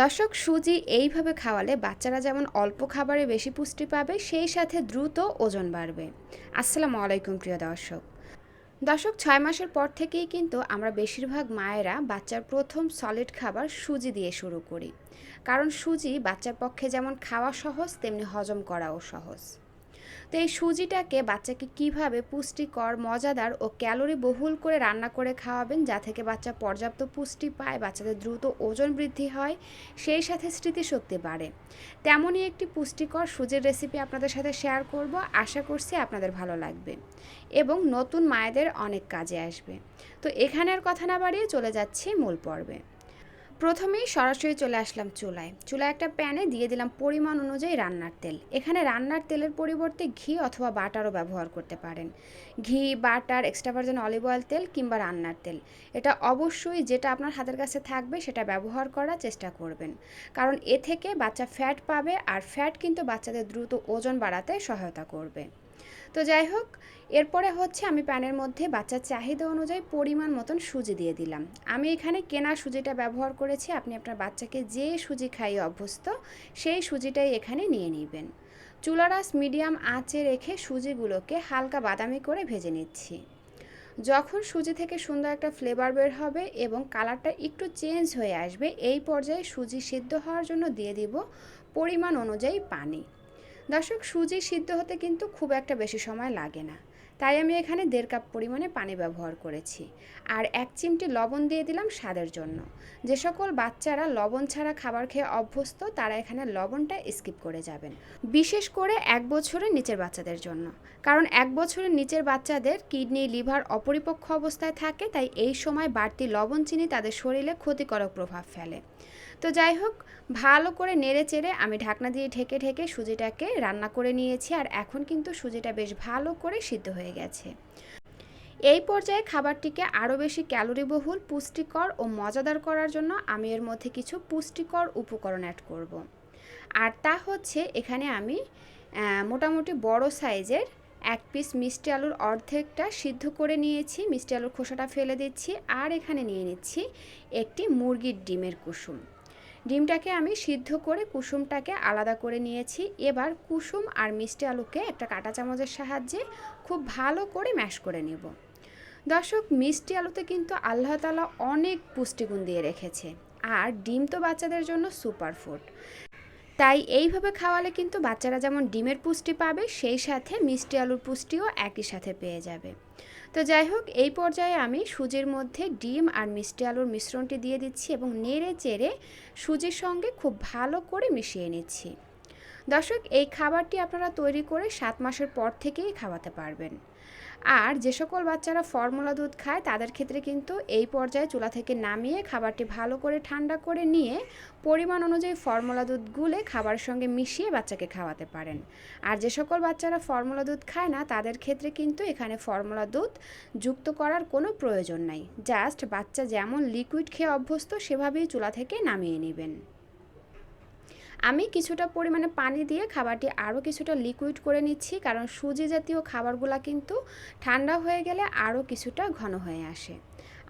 দর্শক, সুজি এইভাবে খাওয়ালে বাচ্চারা যেমন অল্প খাবারে বেশি পুষ্টি পাবে, সেই সাথে দ্রুত ওজন বাড়বে। আসসালামু আলাইকুম, প্রিয় দর্শক। দর্শক, ছয় মাসের পর থেকেই কিন্তু আমরা বেশিরভাগ মায়েরা বাচ্চার প্রথম সলিড খাবার সুজি দিয়ে শুরু করি। কারণ সুজি বাচ্চার পক্ষে যেমন খাওয়া সহজ, তেমনি হজম করাও সহজ। তো এই সুজিটাকে বাচ্চাকে কীভাবে পুষ্টিকর, মজাদার ও ক্যালোরি বহুল করে রান্না করে খাওয়াবেন যা থেকে বাচ্চা পর্যাপ্ত পুষ্টি পায়, বাচ্চাদের দ্রুত ওজন বৃদ্ধি হয়, সেই সাথে স্মৃতিশক্তি বাড়ে। তেমনই একটি পুষ্টিকর সুজির রেসিপি আপনাদের সাথে শেয়ার করব। আশা করছি আপনাদের ভালো লাগবে এবং নতুন মায়েদের অনেক কাজে আসবে। তো এখানের কথা না বাড়িয়ে চলে যাচ্ছি মূল পর্বে। প্রথমেই সরাসরি চলে আসলাম চুলায়। চুলায় একটা প্যানে দিয়ে দিলাম পরিমাণ অনুযায়ী রান্নার তেল। এখানে রান্নার তেলের পরিবর্তে ঘি অথবা বাটারও ব্যবহার করতে পারেন। ঘি, butter extra virgin olive oil তেল কিংবা রান্নার তেল। এটা অবশ্যই যেটা আপনার হাতের কাছে থাকবে সেটা ব্যবহার করার চেষ্টা করবেন। কারণ এ থেকে বাচ্চা ফ্যাট পাবে আর ফ্যাট কিন্তু বাচ্চাদের দ্রুত ওজন বাড়াতে সহায়তা করবে। তো যাই হোক, এরপরে হচ্ছে আমি প্যানের মধ্যে বাচ্চার চাহিদা অনুযায়ী পরিমাণ মতন সুজি দিয়ে দিলাম। আমি এখানে কেনা সুজিটা ব্যবহার করেছি, আপনি আপনার বাচ্চাকে যে সুজি খাইয়ে অভ্যস্ত, সেই সুজিটাই এখানে নিয়ে নেবেন। চুলারাস মিডিয়াম আঁচে রেখে সুজিগুলোকে হালকা বাদামি করে ভেজে নিচ্ছি। যখন সুজি থেকে সুন্দর একটা ফ্লেভার বের হবে এবং কালারটা একটু চেঞ্জ হয়ে আসবে, এই পর্যায়ে সুজি সিদ্ধ হওয়ার জন্য দিয়ে দিব পরিমাণ অনুযায়ী পানি। দর্শক, সুজি সিদ্ধ হতে কিন্তু খুব একটা বেশি সময় লাগে না। তাই আমি এখানে দেড় কাপ পরিমাণে পানি ব্যবহার করেছি। আর এক চিমটি লবণ দিয়ে দিলাম স্বাদের জন্য। যে সকল বাচ্চারা লবণ ছাড়া খাবার খেয়ে অভ্যস্ত, তারা এখানে লবণটা স্কিপ করে যাবেন। বিশেষ করে এক বছরের নিচের বাচ্চাদের জন্য। কারণ এক বছরের নিচের বাচ্চাদের কিডনি, লিভার অপরিপক্ষ অবস্থায় থাকে, তাই এই সময় বাড়তি লবণ চিনি তাদের শরীরে ক্ষতিকারক প্রভাব ফেলে। তো যাই হোক, ভালো করে নেড়ে চেড়ে আমি ঢাকনা দিয়ে ঢেকে ঢেকে সুজিটাকে রান্না করে নিয়েছি আর এখন কিন্তু সুজিটা বেশ ভালো করে সিদ্ধ হয়ে গেছে এই পর্যায়ে খাবারটিকে আরও বেশি ক্যালোরিবহুল, পুষ্টিকর ও মজাদার করার জন্য আমি এর মধ্যে কিছু পুষ্টিকর উপকরণ অ্যাড করব। আর তা হচ্ছে এখানে আমি মোটামুটি বড় সাইজের এক পিস মিষ্টি আলুর অর্ধেকটা সিদ্ধ করে নিয়েছি, মিষ্টি আলুর খোসাটা ফেলে দিচ্ছি আর এখানে নিয়ে নিচ্ছি একটি মুরগির ডিমের কুসুম ডিমটাকে আমি সিদ্ধ করে কুসুমটাকে আলাদা করে নিয়েছি। এবার কুসুম আর মিষ্টি আলুকে একটা কাঁটা চামচের সাহায্যে খুব ভালো করে ম্যাশ করে নেব। দর্শক, মিষ্টি আলুতে কিন্তু আল্লাহ তালা অনেক পুষ্টিগুণ দিয়ে রেখেছে। আর ডিম তো বাচ্চাদের জন্য সুপার ফুড। তাই এইভাবে খাওয়ালে কিন্তু বাচ্চারা যেমন ডিমের পুষ্টি পাবে, সেই সাথে মিষ্টি আলুর পুষ্টিও একই সাথে পেয়ে যাবে। তো যাই হোক, এই পর্যায়ে আমি সুজির মধ্যে ডিম আর মিষ্টি আলুর মিশ্রণটি দিয়ে দিচ্ছি এবং নেড়ে চেড়ে সুজির সঙ্গে খুব ভালো করে মিশিয়ে নিচ্ছি। দর্শক, এই খাবারটি আপনারা তৈরি করে সাত মাসের পর থেকেই খাওয়াতে পারবেন। আর যে সকল বাচ্চারা ফর্মুলা দুধ খায়, তাদের ক্ষেত্রে কিন্তু এই পর্যায়ে চুলা থেকে নামিয়ে খাবারটি ভালো করে ঠান্ডা করে নিয়ে পরিমাণ অনুযায়ী ফর্মুলা দুধ গুলে খাবারের সঙ্গে মিশিয়ে বাচ্চাকে খাওয়াতে পারেন। আর যে সকল বাচ্চারা ফর্মুলা দুধ খায় না, তাদের ক্ষেত্রে কিন্তু এখানে ফর্মুলা দুধ যুক্ত করার কোনো প্রয়োজন নাই। জাস্ট বাচ্চা যেমন লিকুইড খেয়ে অভ্যস্ত, সেভাবেই চুলা থেকে নামিয়ে নেবেন। আমি কিছুটা পরিমাণে পানি দিয়ে খাবারটি আরও কিছুটা লিকুইড করে নিচ্ছি, কারণ সুজি জাতীয় খাবারগুলো কিন্তু ঠান্ডা হয়ে গেলে আরও কিছুটা ঘন হয়ে আসে।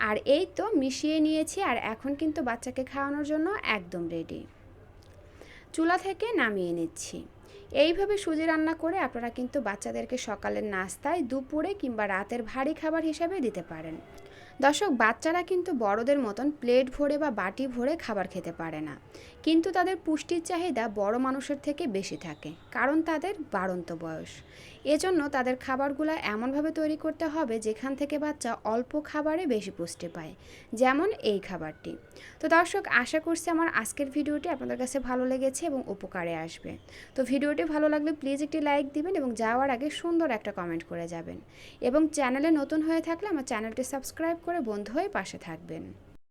আর এই তো মিশিয়ে নিয়েছি আর এখন কিন্তু বাচ্চাকে খাওয়ানোর জন্য একদম রেডি চুলা থেকে নামিয়ে নিচ্ছি। এইভাবে সুজি রান্না করে আপনারা কিন্তু বাচ্চাদেরকে সকালের নাস্তায়, দুপুরে কিংবা রাতের ভারী খাবার হিসাবে দিতে পারেন। দর্শক, বাচ্চারা কিন্তু বড়দের মতন প্লেট ভরে বা বাটি ভরে খাবার খেতে পারে না। কিন্তু তাদের পুষ্টির চাহিদা বড় মানুষের থেকে বেশি থাকে, কারণ তাদের বাড়ন্ত বয়স। এজন্য তাদের খাবারগুলো এমনভাবে তৈরি করতে হবে যেখান থেকে বাচ্চা অল্প খাবারে বেশি পুষ্টি পায়, যেমন এই খাবারটি। তো দর্শক, আশা করছি আমার আজকের ভিডিওটি আপনাদের কাছে ভালো লেগেছে এবং উপকারে আসবে। তো ভিডিওটি ভালো লাগলে প্লিজ একটি লাইক দিবেন এবং যাওয়ার আগে সুন্দর একটা কমেন্ট করে যাবেন। এবং চ্যানেলে নতুন হয়ে থাকলে আমার চ্যানেলটি সাবস্ক্রাইব করে বন্ধু হয়ে পাশে থাকবেন।